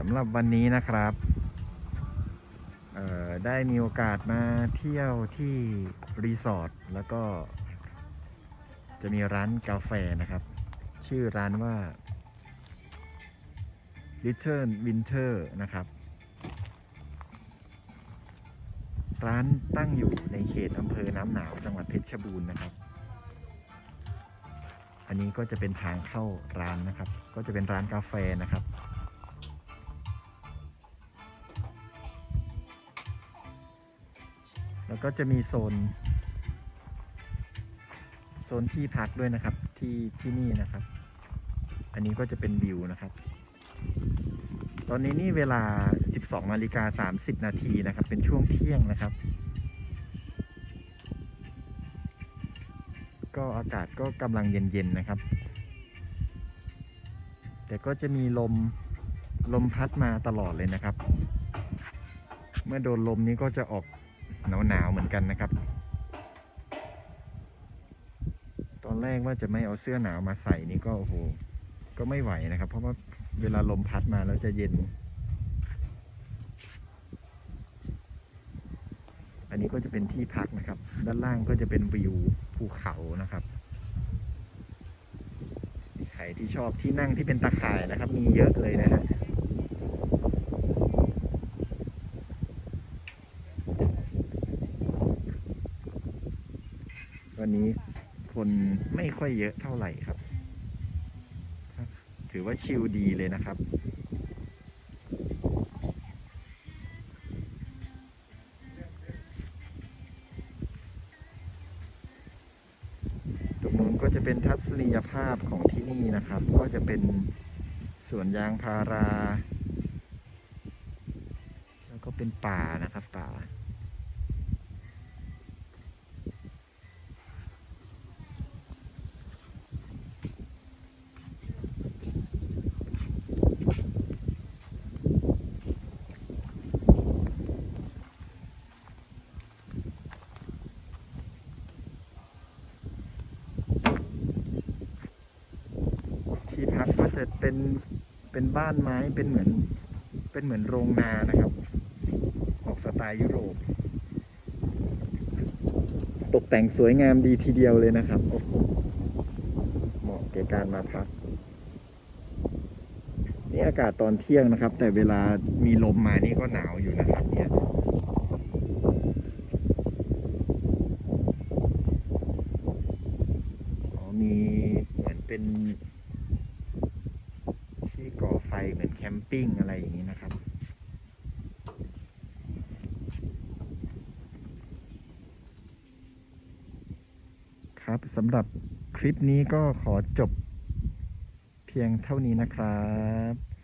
สำหรับวันนี้นะครับ ได้มีโอกาสมาเที่ยวที่รีสอร์ทแล้วก็จะมีร้านกาแฟนะครับ ชื่อร้านว่า Little Winter นะครับ ร้านตั้งอยู่ในเขตอำเภอน้ำหนาวจังหวัดเพชรบูรณ์นะครับ อันนี้ก็จะเป็นทางเข้าร้านนะครับ ก็จะเป็นร้านกาแฟนะครับ แล้วก็จะมีโซน โซนที่พักด้วยนะครับที่ที่นี่นะครับ อันนี้ก็จะเป็นวิวนะครับ ตอนนี้นี่เวลา 12นาฬิกา30 นาทีนะครับ เป็นช่วงเที่ยงนะครับ ก็อากาศก็กำลังเย็นๆนะครับ แต่ก็จะมีลมลมพัดมาตลอดเลยนะครับ เมื่อโดนลมนี้ก็จะออก หนาวๆเหมือนกันนะครับ ตอนแรกว่าจะไม่เอาเสื้อหนาวมาใส่นี่ก็โอ้โหก็ไม่ไหวนะครับ เพราะว่าเวลาลมพัดมาแล้วจะเย็น อันนี้ก็จะเป็นที่พักนะครับ ด้านล่างก็จะเป็นวิวภูเขานะครับใครที่ชอบที่นั่งที่เป็นตะข่ายนะครับ มีเยอะเลยนะฮะ วันนี้คนไม่ค่อยเยอะเท่าไหร่ครับ ถือว่าชิลดีเลยนะครับ ตรงนู้นก็จะเป็นทัศนียภาพของที่นี่นะครับ ก็จะเป็นสวนยางพารา แล้วก็เป็นป่านะครับป่า เป็นเป็นบ้านไม้เป็นเหมือน เป็นเหมือนโรงนานะครับ ออกสไตล์ยุโรป ตกแต่งสวยงามดีทีเดียวเลยนะครับโอ้โหเหมาะแก่การมาพักนี่อากาศตอนเที่ยงนะครับ แต่เวลามีลมมานี่ก็หนาวอยู่นะครับเนี่ย อ๋อมีเหมือนเป็น ที่ก่อไฟเหมื ติ้งอะไรอย่างนี้นะครับ ครับสำหรับคลิปนี้ก็ขอจบเพียงเท่านี้นะครับ